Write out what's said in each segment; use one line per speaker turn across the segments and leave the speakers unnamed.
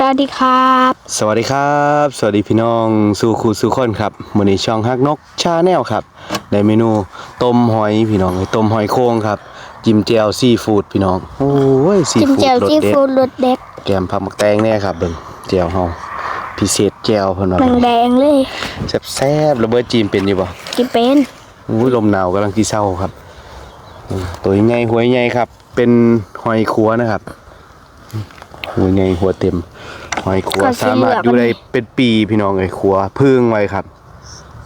สวัสดีครับ
สวัสดีครับ สวัสดีพี่น้องสู่ครูสู่คนครับมื้อนี้ช่องฮักนกชาแนลครับได้เมนูต้มหอยพี่น้องเอ้ยต้มหอยโครงครับจิ้มแจ่วซีฟู้ดพี่น้องโอ้ยซี
จิ้ม
ฟู้
แจ่ว
ดรส
ซี
เด็ด
ฟู้ดรสเด็ด
แกมผักหมักแตงแน่ครับเบิ่งแจ่วเฮาพิเศษแจ่วเพิ่นว่า
แดงแดงๆเลย
แซ่บๆระเบิดจีมเป็นอยู่บ่
กินเป็น
อู้ยลมหนาวกำลังสิเศร้าครับอืมตัวใหญ่หัวใหญ่ครับ เป็นหอยคัวนะครับ หัวใหญ่หัวเต็มหอยคัวสามารถอยู่ได้เป็นปีพี่น้องเอ้ยคัวพึ่งไว้ครับ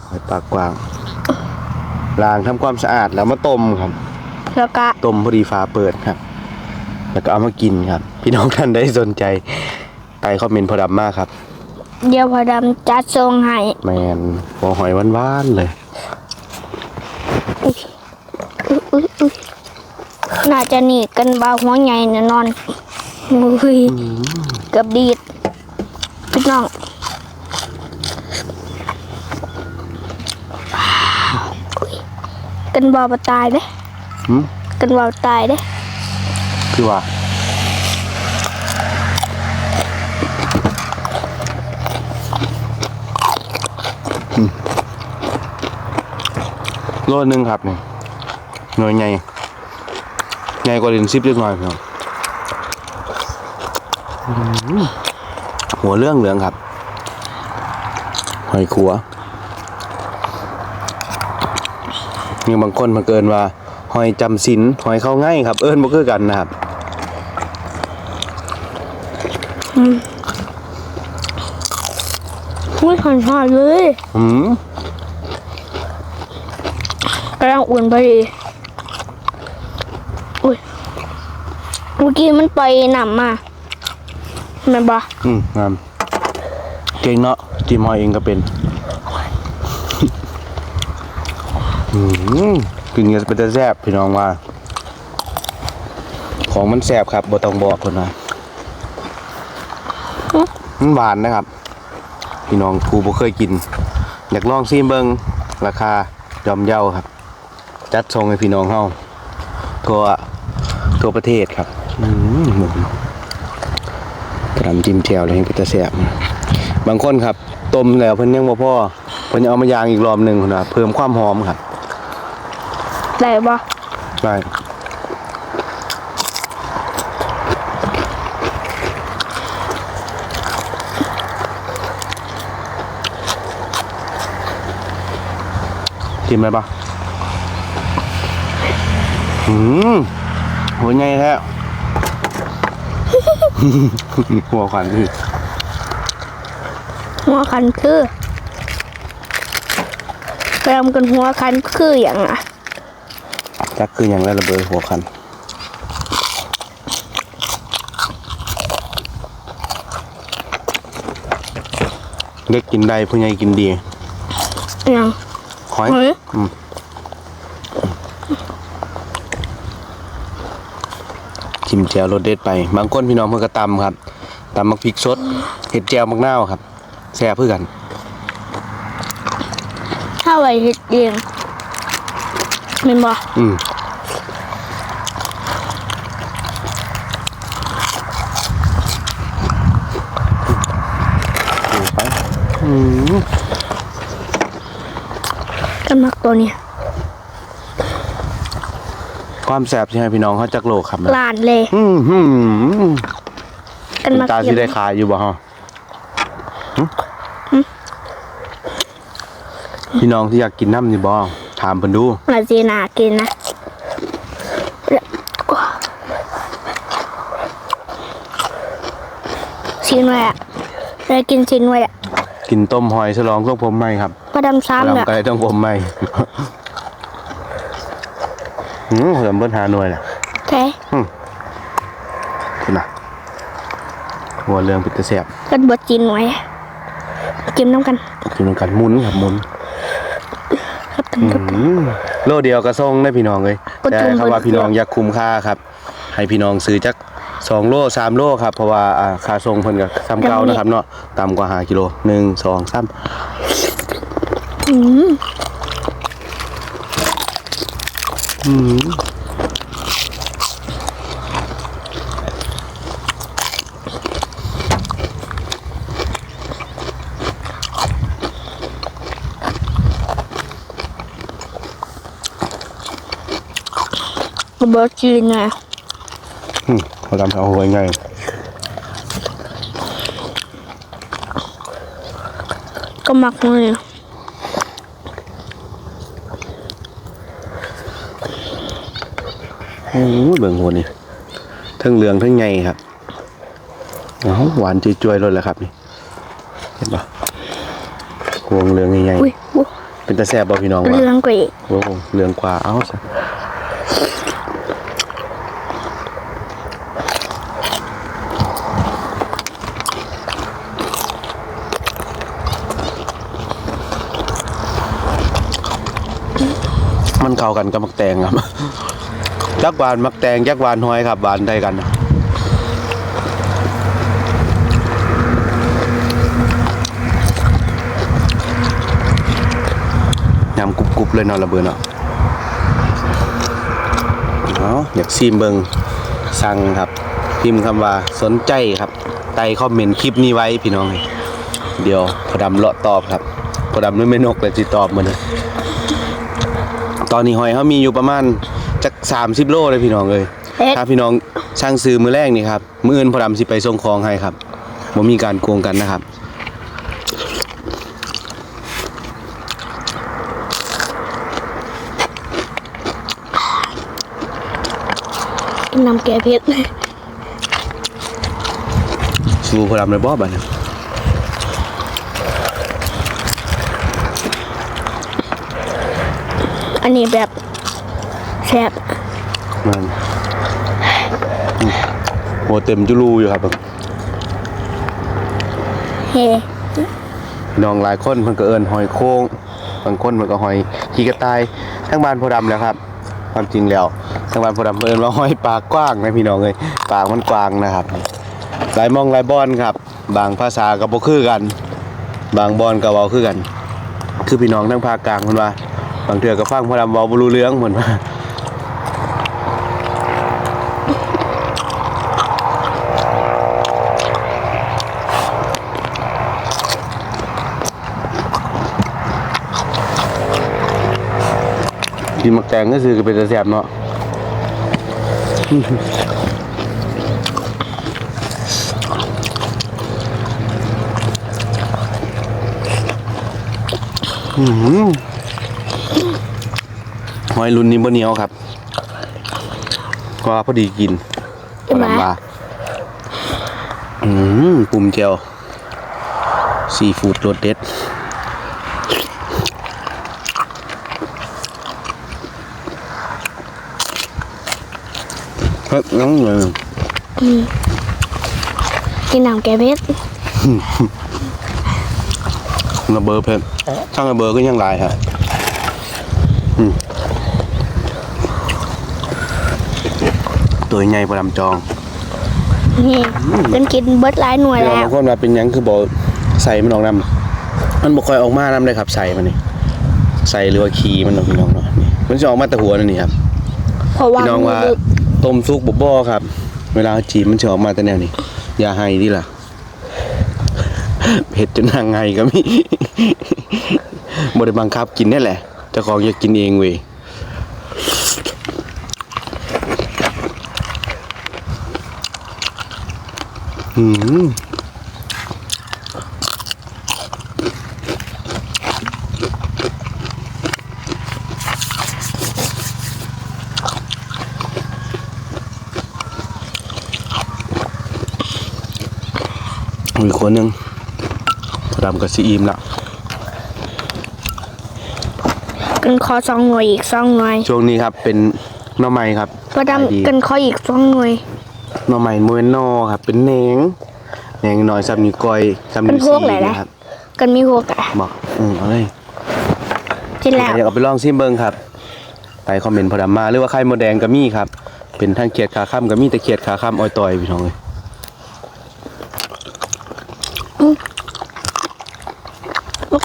หอยปากกว้างล้างทำความสะอาดแล้วมาต้มครับ
แล้วก็
ต้มพอดีฟ้าเปิดครับ แล้วก็เอามากินครับ พี่น้องท่านได้สนใจใต้คอมเมนต์พอดำมากครับ
เดี๋ยวพอดำจัดทรงให้
แมนหัวหอยหวานๆเลย
อุ๊ยอุ๊ยอุ๊ยน่าจะหนีกันบาหัวใหญ่แน่นอน มือเกับดีดพี่น้องอุ๊ยกันบาบตายเด้
หืม
กันบาตายเด้
คือว่าโลนึงครับนี่หน่วยใหญ่ใหญ่กว่าเลนซิปเล็กน้อยครับอื้อ หือหัวเรื่องเหลืองครับหอยขัวมีบางคนมาเกินว่าหอยจำศีลหอยเข้าง่ายครับ เอิ้นบ่คือกันนะครับ
อุ้ยหอนหอนๆเลย
อืม
กำลังอุ่นพอดีอุ้ยเมื่อกี้มันไปล่อยหนำมา แม่นบ่
อืมงามเก่งเนาะจิมหอยเองก็เป็นอืมกินกันเป็นแต่แซ่บพี่น้องว่า ของมันแซ่บครับบ่ต้องบอกคนนะมันหวานนะครับ พี่น้องผู้บ่เคยกิน อยากลองซิมเบิงราคายอมเยาครับ จัดส่งให้พี่น้องเฮาทั่วทั่วประเทศครับ อืมหมด กระดำจิ้มแจ่วเลยให้เป็นตาแซ่บบางคนครับต้มแล้วเพิ่นยังบ่พอเพิ่นยังเอามายางอีกรอบหนึงพุ่นน่ะเพิ่มความหอมครับ
ได้บ่
ใช่กินไหมปะอืมหัวไงแท้ หัวขวัญคือ
หัวคันคือแปมกันหัวคันคืออย่างอะ
จักคืออย่างไรระเบิดหัวคันเด็กกินได้ผู้ใหญ่กินดี
อย่าง
หอย
เฮ้ย
อืม ชิมแจวรสเด็ดไป บางคนพี่น้องเพิ่นก็ตำครับตำมักพริกสดเห็ดแจวมักนาวครับแซ่บเพื่อกัน
ถ้าไว้เฮ็ดเองแม่นบ่
อืมดูไปอืม
กันมักตัวเนี้ย
ความแซ่บใช่ไหมพี่น้องเขาจักโลครับนะ
ลานเลย
อืมหืม
กันมัก
ตา
เก็
ที่
บ
ได้ขายอยู่บ่ฮะหึพี่น้องที่อยากกินน้ำนี่บ่ถามเพิ่นดู
มาจีนากินนะชิ้นไว้อะได้กินชิ้นไว้อะ
กินต้มหอยฉลองทรงผมใหม่ครับ
พอดำซ้ำเนี่ย
ลำไก่ต้องผมใหม่ หืมเริ่มเบิ้ลหาหน่วยแหละ
แท้
คุณน่ะหัวเรื่องปิดตะแสบ
กันบดจินไว้กินน้ำกัน
กินกันหมุนครับหมุน
ครับตึง
อืมโลเดียวกระส่งได้พี่น้องเลย
ประ
แต่
จุม
คำว่า
เบิด
พี่น้องอยากคุ้มค่าครับ ให้พี่น้องซื้อจักสองโลสามโลครับเพราะว่าอ่าค่าส่งเพิ่นกับซ้ำเก่านะครับเนาะต่ำกว่าห้ากิโลหนึ่งสองสาม Ừ. bớt chi nè à? ừ, làm sao
hồi ngày có mặt luôn nè
โอ้ยเบิ่งหัวนี่ทั้งเหลืองทั้งไงครับเอาหวานจุยๆเลยแหละครับนี่เห็นปะพวงเหลืองใหญ่
อุ้ยอุ๊ย
ๆเป็นตาแซ่บบ่พี่น้องวะ
เรื่องกว่าอีก
โอ้โหเหลืองกว่าเอ้าซะมันเข้ากันกับมักแตงครับ จักหวานมักแตงจักหวานหอยครับหวานได้กันยำกรุบๆเลยเนาะระเบิดเนาะเอาอยากซีมเบิงสั่งครับ พิมพ์คำว่าสนใจครับใต้คอมเมนต์คลิปนี้ไว้พี่น้อง เดี๋ยวพอดำเลาะตอบครับพอดำไม่ไม่นกเลยจิตอบมันนะตอนนี้หอยเขามีอยู่ประมาณ จักสามสิบโลเลยพี่น้องเลย
เอ๊ะ
ถ้าพี่น้องช่างซื้อมือแรกนี่ครับมืออื่นพอดำสิไปส่งของให้ครับบ่มีการโกงกันนะครับ
กินน้ำแกงเพชร
สู้พอดำเลยบอบัดน
อันนี้แบบแซ่บ
มันอืมโหเต็มจุลูอยู่ครับ
เฮ้
น้องหลายคนมันก็เอินหอยโค้งบางคนมันก็หอยขี้กระต่ายทั้งบ้านพอดำแหล้วครับ ความจริงแล้วทั้งบ้านพอดำเอินว่าหอยปากกว้างนะพี่น้องเลยปากมันกว้างนะครับหลายหมองหลายบอนครับ บางภาษาก็บ่คือกัน บางบอนก็เว้าคือกัน คือพี่น้องทั้งภาคกลางเพิ่นว่า บางเทื่อก็ฟังพอดำเว้าบ่รู้เรื่องเหมือนว่า กินมักแตงก็คือก็เป็นตาแซ่บเนาะอื้อหือหอยรุ่นนี้บ่เหนียวครับ ก็พอดีกิน
ใช่ไหม
ว่าอืมปุ่มเจลซีฟู้ดรสเด็ด เฮ้ยน้องเลย
กินน้ำแกงเพชร
ระเบอร์เพิ่นช่างระเบอร์ก็ยังหลายฮะอืมตัวใหญ่ประดำจอง
นี่จนกินเบิร์ดหลายหน่วย
เดี๋ยว
แล้
บาวงคนมาเป็นหยังคือบอกใส่มันออกน้ำมันบ่ค่อยออกมาน้ำเลยครับใส่มันนี่ใส่หรือว่าขี้มันเนาะพี่น้องเนาะนี่มันจะออกมาแต่หัวนั่นนี่ครับ
เพราะว่า
พี่น้องว่า
มันลึก
ต้มซุกบ่บ่ครับ เวลาจีมันจะออกมาแต่แนวนี้อย่าให้ดิล่ะเผ็ดจนนางไงก็มีบ่ได้บังคับกินนี่แหละเจ้าของอยากกินเองเว้ยอืม อีกคนหนึงดำกับซีอิมละ
กันคอสองหน่วยอีกสองหน่วย
ช่วงนี้ครับเป็นหน่อไม้ครับ
ก็
ขายดี
ดำกันคออีกสองหน่วย
หน่อไม้มวยนอครับ เป็นแหนงแหนงน้อยซับนิ้วก้อยซับ
เป็
นิ้
น
ว
พว
ซี
กไหนนะ
นะครับ
กันมีหัวกะ
บอกอืมเอาเลย
กินแล้ว
อยากเอาไปลองซิมเบิงครับไปคอมเมนต์พอดำมาหรือว่าไข่มดแดงก็มีครับเป็นทั้งเขียดขาข้ามก็มีแต่เขียดขาข้ามอ้อยต่อยพี่น้องเลย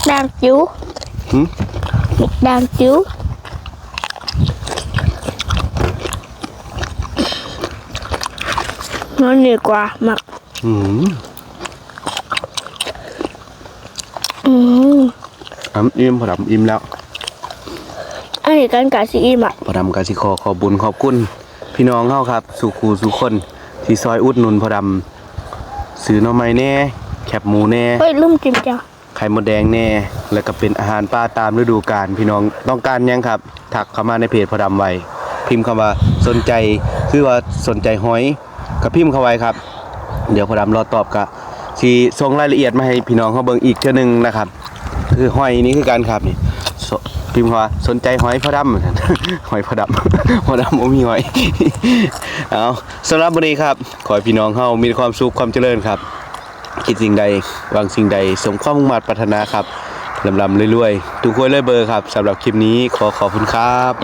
ลูกดางจิ๋ว
หึ
ลูกดางจิ๋วนั่นดีกว่าหมัก
อืม
อืม
อ่ำอิ่มพอดำอิ่มแล้ว
อันนี้กันกะซีอิมอะ
พอดำกสิขอขอบุญขอบคุณ พี่น้องเฮาครับสู่ครูสู่คน ที่ซอยอุดหนุนพอดำซื้อหน่อไม้แน่ แคบหมูแน่
เฮ้ยลืมจิ้มจ้ะ
ไข่มดแดงแน่ แล้วก็เป็นอาหารป่าตามฤดูกาลพี่น้องต้องการยังครับ ถักเข้ามาในเพจพอดำไว้ พิมพ์คำว่าสนใจคือว่าสนใจหอยก็พิมพ์เข้าไว้ครับ เดี๋ยวพอดำรอตอบกะสิส่งรายละเอียดมาให้พี่น้องเขาเบิ่งอีกเทื่อนึงนะครับ คือหอยนี้คือการครับนี่พิมพ์คำว่าสนใจหอยพอดำเหมือนกันหอยพอดำพอดำบ่มีหอยเอาสำหรับวันนี้ครับ ขอให้พี่น้องเฮามีความสุขความเจริญครับ คิดสิ่งใดหวังสิ่งใด สมความมุ่งมั่นปรารถนาครับลำลำเรื่อยๆทุกคนเลยเบอร์ครับสำหรับคลิปนี้ขอขอบคุณครับ